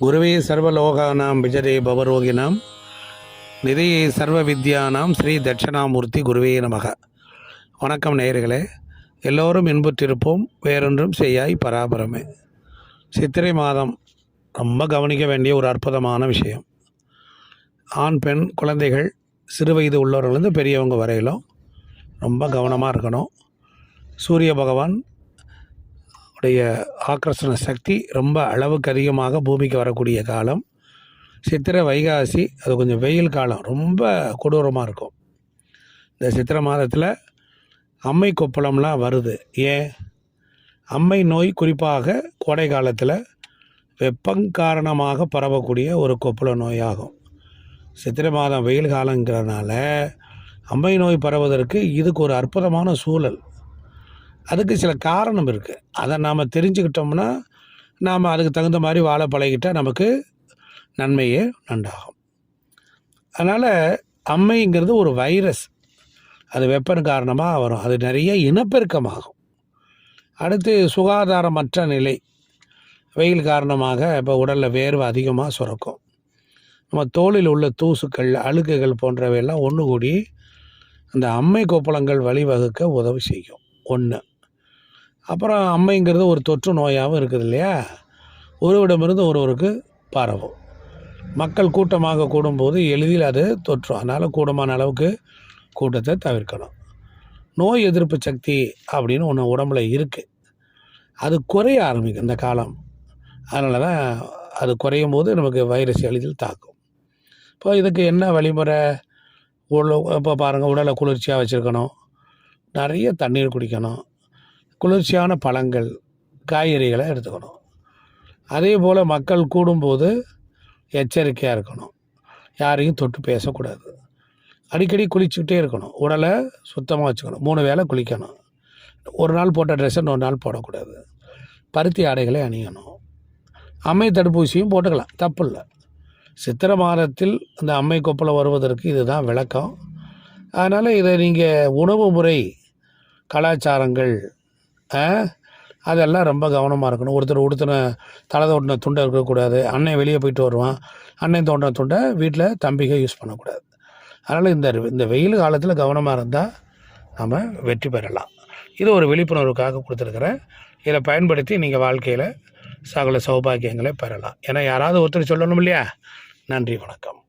குருவே சர்வலோகானாம் விஜதே பவரோகினாம். நிதியை சர்வ வித்யானாம் ஸ்ரீ தட்சிணாமூர்த்தி குருவே நமக. வணக்கம் நேயர்களே. எல்லோரும் இன்புற்றிருப்போம். வேறொன்றும் செய்யாய் பராபரமே. சித்திரை மாதம் ரொம்ப கவனிக்க வேண்டிய ஒரு அற்புதமான விஷயம். ஆண் பெண் குழந்தைகள் சிறு வயது உள்ளவர்கள்லேருந்து பெரியவங்க வரையிலும் ரொம்ப கவனமாக இருக்கணும். சூரிய பகவான் உடைய ஆக்கர்ஷண சக்தி ரொம்ப அளவுக்கு அதிகமாக பூமிக்கு வரக்கூடிய காலம். சித்திரை வைகாசி அது கொஞ்சம் வெயில் காலம் ரொம்ப கொடூரமாக இருக்கும். இந்த சித்திரை மாதத்தில் அம்மை கொப்பளம்லாம் வருது. ஏன்? அம்மை நோய் குறிப்பாக கோடை காலத்தில் வெப்பம் காரணமாக பரவக்கூடிய ஒரு கொப்பள நோயாகும். சித்திரை மாதம் வெயில் காலங்கிறனால அம்மை நோய் பரவுவதற்கு இதுக்கு ஒரு அற்புதமான சூழல். அதுக்கு சில காரணம் இருக்குது அதை நாம் தெரிஞ்சுக்கிட்டோம்னா நாம் அதுக்கு தகுந்த மாதிரி வாழ பழகிட்டால் நமக்கு நன்மையே நண்டாகும் அதனால் அம்மைங்கிறது ஒரு வைரஸ். அது வெப்பம் காரணமாக வரும். அது நிறைய இனப்பெருக்கமாகும். அடுத்து சுகாதாரமற்ற நிலை. வெயில் காரணமாக இப்போ உடலில் வேர்வை அதிகமாக சுரக்கும். நம்ம தோலில் உள்ள தூசுக்கள் அழுக்குகள் போன்றவையெல்லாம் ஒன்று கூடி அந்த அம்மை கொப்பளங்கள் வழிவகுக்க உதவி செய்யும். ஒன்று அப்புறம் அம்மைங்கிறது ஒரு தொற்று நோயாகவும் இருக்குது இல்லையா? ஒருவிடமிருந்து ஒருவருக்கு பரவும். மக்கள் கூட்டமாக கூடும்போது எளிதில் அது தொற்றும் அதனால் கூடமான அளவுக்கு கூட்டத்தை தவிர்க்கணும். நோய் எதிர்ப்பு சக்தி அப்படின்னு ஒன்று உடம்புல இருக்குது அது குறைய ஆரம்பிக்கும் இந்த காலம். அதனால தான் அது குறையும் போது நமக்கு வைரஸ் எளிதில் தாக்கும். இப்போ இதுக்கு என்ன வழிமுறை? உள்ள இப்போ பாருங்கள் உடலை குளிர்ச்சியாக வச்சுருக்கணும். நிறைய தண்ணீர் குடிக்கணும். குளிர்ச்சியான பழங்கள் காய்கறிகளை எடுத்துக்கணும். அதே போல் மக்கள் கூடும்போது எச்சரிக்கையாக இருக்கணும். யாரையும் தொட்டு பேசக்கூடாது. அடிக்கடி குளிச்சுக்கிட்டே இருக்கணும். உடலை சுத்தமாக வச்சுக்கணும். மூணு வேளை குளிக்கணும். ஒரு நாள் போட்ட ட்ரெஸ்ஸை இன்னொரு நாள் போடக்கூடாது. பருத்தி ஆடைகளை அணியணும். அம்மை தடுப்பூசியும் போட்டுக்கலாம். தப்பு இல்லை. சித்திரை மாதத்தில் அந்த அம்மை கொப்பளம் வருவதற்கு இதுதான் விளக்கம். அதனால் இதை நீங்கள் உணவு முறை கலாச்சாரங்கள் அதெல்லாம் ரொம்ப கவனமாக இருக்கணும். ஒருத்தர் உடுத்தின தலை தோட்டின துண்டை இருக்கக்கூடாது. அண்ணன் வெளியே போயிட்டு வருவான். அண்ணன் தோட்டின துண்டை வீட்டில் தம்பிக யூஸ் பண்ணக்கூடாது. அதனால் இந்த இந்த வெயில் காலத்தில் கவனமாக இருந்தால் நம்ம வெற்றி பெறலாம். இது ஒரு விழிப்புணர்வுக்காக கொடுத்துருக்குறேன். இதை பயன்படுத்தி நீங்கள் வாழ்க்கையில் சகல சௌபாகியங்களை பெறலாம். ஏன்னா யாராவது ஒருத்தர் சொல்லணும் இல்லையா? நன்றி வணக்கம்.